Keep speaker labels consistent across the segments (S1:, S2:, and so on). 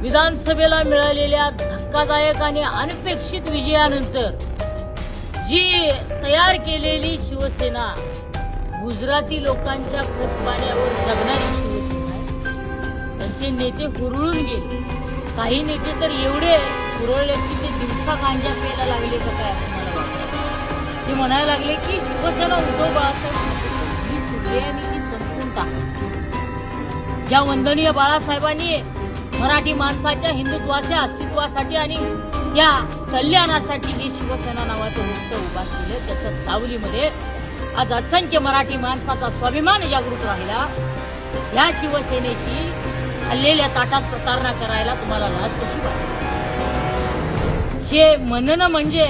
S1: विधानसभेला मिळालेल्या धक्कादायक आणि अनपेक्षित विजयानंतर जी तयार केलेली शिवसेना गुजराती लोकांच्या खतपाण्यावर जगणारी शिवसेना आहे. त्यांचे नेते हुरळून गेले. काही नेते तर एवढे हुरळले की ते दिवसा गांजा प्यायला लागले का काय असं मला वाटतं. ते म्हणायला लागले की शिवसेना उद्धव बाळासाहेब ही संपून टाक ज्या वंदनीय बाळासाहेबांनी मराठी माणसाच्या हिंदुत्वाच्या अस्तित्वासाठी आणि या कल्याणासाठी ही शिवसेना नावाचं वृत्त उभा केलं त्याच्या सावलीमध्ये आज असंख्य मराठी माणसाचा स्वाभिमान जागृत राहिला. या शिवसेनेशी हल्लेल्या ताटात प्रतारणा करायला तुम्हाला लाज कशी वाटते? हे म्हणणं म्हणजे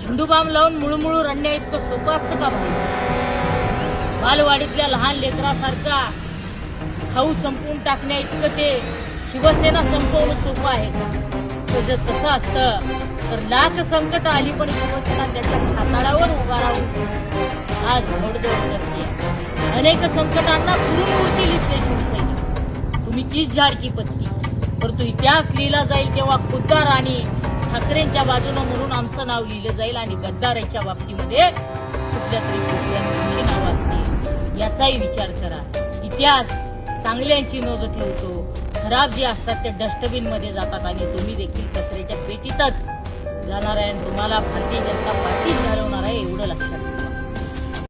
S1: झेंडूबाम लावून मुळमुळू रडण्या इतकं सोपं असतं का बालवाडीतल्या लहान लेकरासारखा खाऊ संपवून टाकण्या इतकं ते शिवसेना संपवणं सोपं आहे का? तर जर तसं असतं तर लाख संकट आली पण शिवसेना त्याच्या छाताडावर उभा राहून आज घोडदौड करते. अनेक संकटांना पुरून उरतील इथले तुम्ही तीच झाडकी पत्ती. परंतु इतिहास लिहिला जाईल तेव्हा खुद्दार आणि ठाकरेंच्या बाजूनं म्हणून आमचं नाव लिहिलं जाईल आणि गद्दारांच्या बाबतीमध्ये कुठल्या तरी कुठल्या तुमची नाव असतील याचाही विचार करा. इतिहास चांगल्यांची नोंद ठेवतो. खराब जे असतात ते डस्टबिनमध्ये जातात आणि तुम्ही देखील कचऱ्याच्या पेटीतच जाणार आहे आणि तुम्हाला भारतीय जनता पार्टी